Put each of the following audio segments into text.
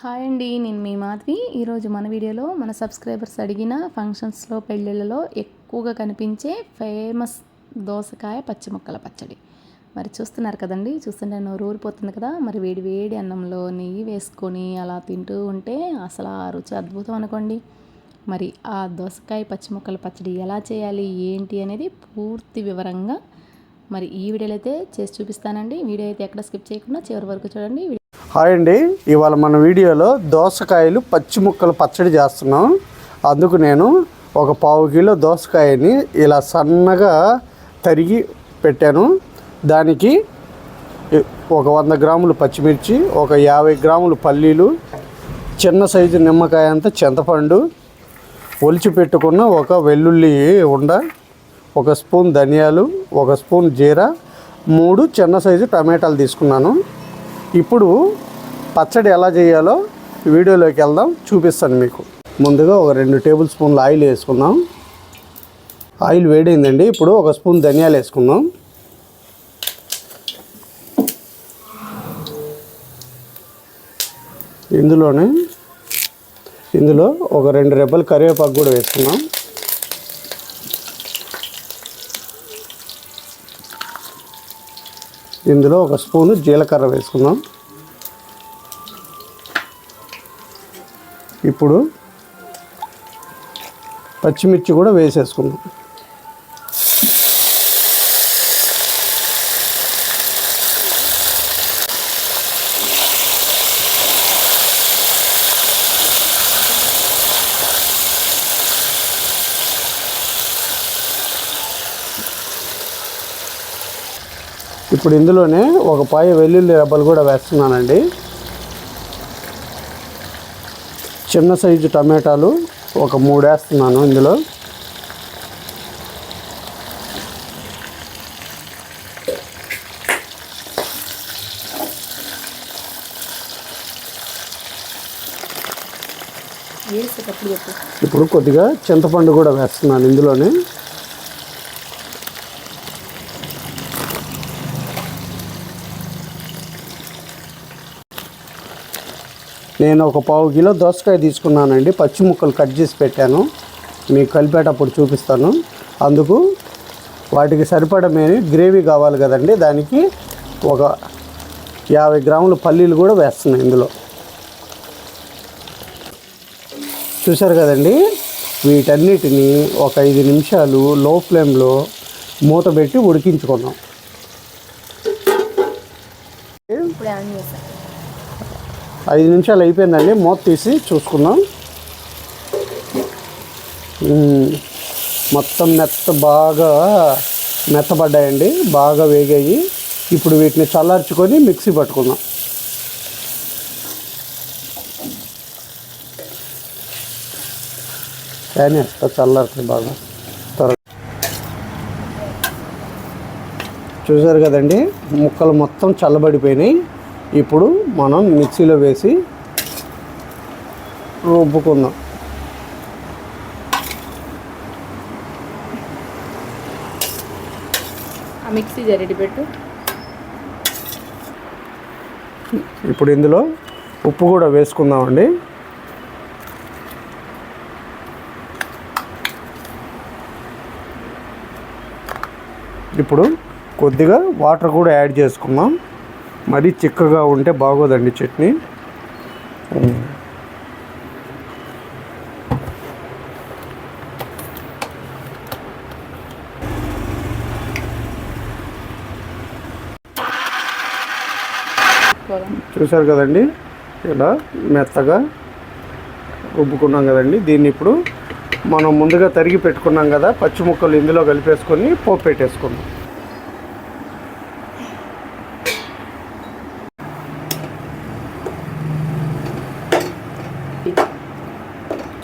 Hi అండి నేను మీ మాధవి. ఈరోజు మన వీడియోలో మన సబ్స్క్రైబర్స్ అడిగిన ఫంక్షన్స్లో పెళ్ళిళ్ళలో ఎక్కువగా కనిపించే ఫేమస్ దోసకాయ పచ్చి ముక్కల పచ్చడి. మరి చూస్తున్నారు కదండి చూస్తుంటే నోరు ఊరిపోతుంది కదా. మరి వేడి వేడి అన్నంలో నెయ్యి వేసుకొని అలా తింటూ ఉంటే అసలు ఆ రుచి అద్భుతం అనుకోండి. మరి ఆ దోసకాయ పచ్చి ముక్కల పచ్చడి ఎలా చేయాలి ఏంటి అనేది పూర్తి వివరంగా మరి ఈ వీడియోలో అయితే చేసి చూపిస్తానండి. వీడియో అయితే ఎక్కడ స్కిప్ చేయకుండా చివరి వరకు చూడండి. హాయ్ అండి. ఇవాళ మన వీడియోలో దోసకాయలు పచ్చి ముక్కలు పచ్చడి చేస్తున్నాం. అందుకు నేను ఒక పావు కిలో దోసకాయని ఇలా సన్నగా తరిగి పెట్టాను. దానికి ఒక వంద గ్రాములు పచ్చిమిర్చి ఒక యాభై గ్రాములు పల్లీలు చిన్న సైజు నిమ్మకాయ అంత చింతపండు ఒలిచి పెట్టుకున్న ఒక వెల్లుల్లి ఉండ ఒక స్పూన్ ధనియాలు ఒక స్పూన్ జీరా మూడు చిన్న సైజు టమాటాలు తీసుకున్నాను. ఇప్పుడు పచ్చడి ఎలా చేయాలో వీడియోలోకి వెళ్దాం చూపిస్తాను మీకు. ముందుగా ఒక రెండు టేబుల్ స్పూన్లు ఆయిల్ వేసుకుందాం. ఆయిల్ వేడైందండి ఇప్పుడు ఒక స్పూన్ ధనియాలు వేసుకుందాం. ఇందులోనే ఇందులో ఒక రెండు రెబ్బలు కరివేపాకు కూడా వేసుకున్నాం ఇందులో ఒక స్పూను జీలకర్ర వేసుకుందాం. ఇప్పుడు పచ్చిమిర్చి కూడా వేసేసుకుందాం. ఇప్పుడు ఇందులోనే ఒక పాయ వెల్లుల్లి రెబ్బలు కూడా వేస్తున్నానండి. చిన్న సైజు టమాటాలు ఒక మూడు వేస్తున్నాను ఇందులో. ఇప్పుడు కొద్దిగా చింతపండు కూడా వేస్తున్నాను ఇందులోనే. నేను ఒక పావు కిలో దోసకాయ తీసుకున్నానండి. పచ్చి ముక్కలు కట్ చేసి పెట్టాను. మీకు కలిపేటప్పుడు చూపిస్తాను. అందుకు వాటికి సరిపడమే గ్రేవీ కావాలి కదండి. దానికి ఒక యాభై గ్రాముల పల్లీలు కూడా వేస్తున్నాయి ఇందులో. చూశారు కదండి? వీటన్నిటిని ఒక ఐదు నిమిషాలు లో ఫ్లేమ్లో మూత పెట్టి ఉడికించుకున్నాం. ఐదు నిమిషాలు అయిపోయిందండి. మూత తీసి చూసుకుందాం. మొత్తం మెత్త బాగా మెత్తబడ్డాయండి. బాగా వేగాయి. ఇప్పుడు వీటిని చల్లార్చుకొని మిక్సీ పట్టుకుందాం. కానీ ఎంత చల్లారుతుంది బాగా. త్వరగా. చూసారు కదండి? ముక్కలు మొత్తం చల్లబడిపోయినాయి. ఇప్పుడు మనం మిక్సీలో వేసి రుబ్బుకుందాం. మిక్సీ జరడి పెట్టు. ఇప్పుడు ఇందులో ఉప్పు కూడా వేసుకుందామండి. ఇప్పుడు కొద్దిగా వాటర్ కూడా యాడ్ చేసుకుందాం. మరీ చిక్కగా ఉంటే బాగోదండి చట్నీ. చూశారు కదండి? ఇలా మెత్తగా రుబ్బుకున్నాం కదండి. దీన్ని ఇప్పుడు మనం ముందుగా తరిగి పెట్టుకున్నాం కదా పచ్చి ముక్కలు ఇందులో కలిపేసుకొని పోపు పెట్టేసుకుందాం.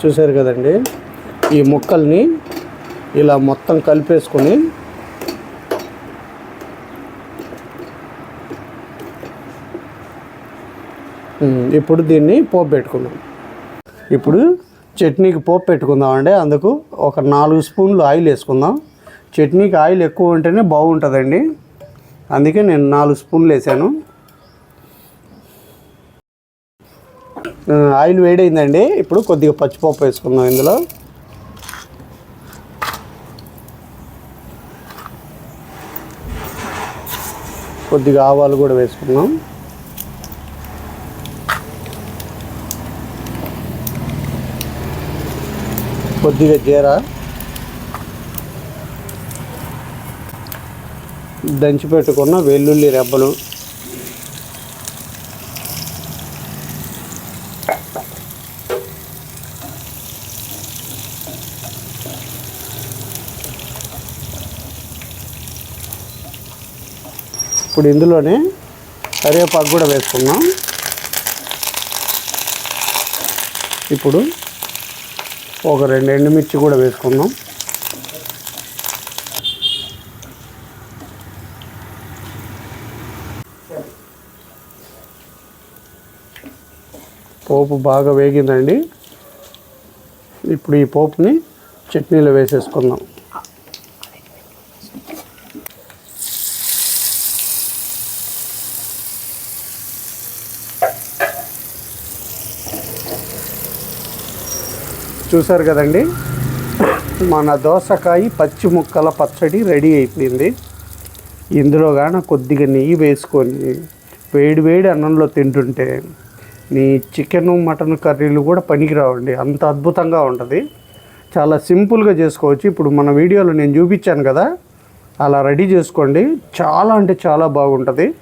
చూశారు కదండి? ఈ ముక్కల్ని ఇలా మొత్తం కలిపేసుకొని ఇప్పుడు దీన్ని పోపు పెట్టుకుందాం. ఇప్పుడు చట్నీకి పోపు పెట్టుకుందామండి. అందుకు ఒక నాలుగు స్పూన్లు ఆయిల్ వేసుకుందాం. చట్నీకి ఆయిల్ ఎక్కువ ఉంటేనే బాగుంటుందండి. అందుకే నేను నాలుగు స్పూన్లు వేసాను. ఆయిల్ వేడైందండి. ఇప్పుడు కొద్దిగా పచ్చిపప్పు వేసుకుందాం ఇందులో. కొద్దిగా ఆవాలు కూడా వేసుకుందాం. కొద్దిగా జీరా. దంచి పెట్టుకున్న వెల్లుల్లి రెబ్బలు. ఇప్పుడు ఇందులోనే కరివేపాకు కూడా వేసుకున్నాం ఇప్పుడు ఒక రెండు ఎండుమిర్చి కూడా వేసుకుందాం. పోపు బాగా వేగిందండి. ఇప్పుడు ఈ పోపుని చట్నీలో వేసేసుకుందాం. చూసారు కదండి? మన దోసకాయ పచ్చి ముక్కల పచ్చడి రెడీ అయిపోయింది. ఇందులో కానీ కొద్దిగా నెయ్యి వేసుకొని వేడి వేడి అన్నంలో తింటుంటే నీ చికెను మటన్ కర్రీలు కూడా పనికిరావండి. అంత అద్భుతంగా ఉంటుంది. చాలా సింపుల్గా చేసుకోవచ్చు. ఇప్పుడు మన వీడియోలో నేను చూపించాను కదా? అలా రెడీ చేసుకోండి. చాలా అంటే చాలా బాగుంటుంది.